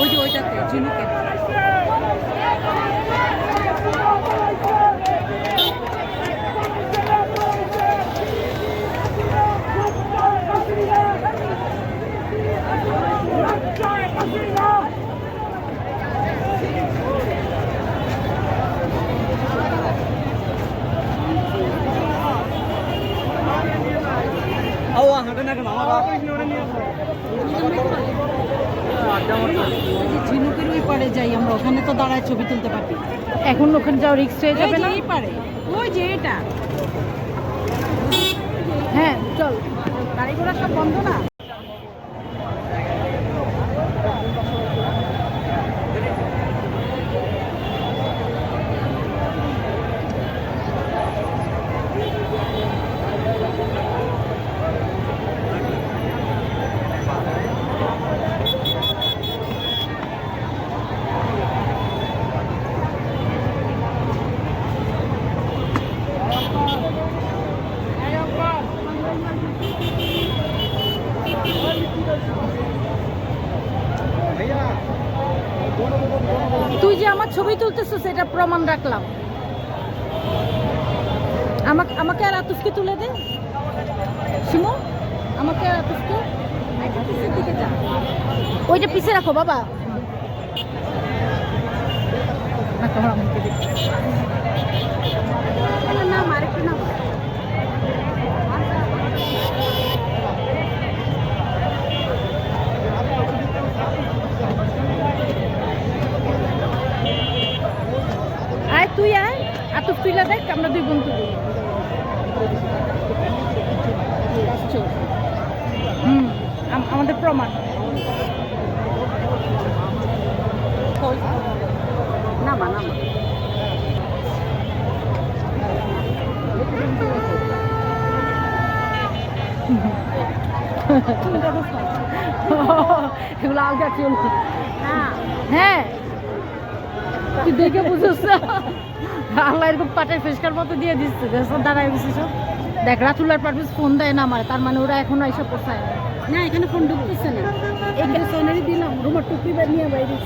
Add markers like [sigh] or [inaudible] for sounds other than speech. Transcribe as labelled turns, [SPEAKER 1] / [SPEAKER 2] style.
[SPEAKER 1] ওই যে ওইটাতে ঝিনুকে। ওই যে ঝিনুকের ওই পারে যাই আমরা ওখানে তো দাঁড়ায় ছবি তুলতে পারি
[SPEAKER 2] এখন ওখানে যাও রিক্স হয়ে যাবে না?
[SPEAKER 1] এই পারে ওই যে এটা।
[SPEAKER 2] হ্যাঁ চল।
[SPEAKER 1] গাড়ি ঘোড়া সব বন্ধ না
[SPEAKER 2] তুই যে আমার ছবি তুলতেছো, সেটা প্রমাণ রাখলাম। আমাকে আমাকে আর আতুসকে তুলে দে। শিমু, আমাকে আর
[SPEAKER 1] যা।
[SPEAKER 2] ওইটা পিছে রাখো, বাবা। তোমার আমাকে দে।
[SPEAKER 1] এটা নাম আরেকটা নাম
[SPEAKER 2] আয় তুই আয় আতুস তুইলা দেখ আমরা দুই বোন তুলি হুম আমাদের প্রমাণ।
[SPEAKER 1] নামা নামা। [laughs]
[SPEAKER 2] এগুলো আলগা
[SPEAKER 1] হ্যাঁ।
[SPEAKER 2] হ্যাঁ। তুই দেখে বুঝছিস আল্লাহ এরকম পাটের ফেসকার মতো দিয়ে দিচ্ছে। দাঁড়ায় গেছিস দেখ রাতুল্লার পারভিস ফোন দেয় না আমার। তার মানে ওরা এখনও এসে পোষায় না।
[SPEAKER 1] না এখানে ফোন ঢুকতেছে না। এখানে সোনারি দিলাম। রুমার টুপি নিয়ে বাইরে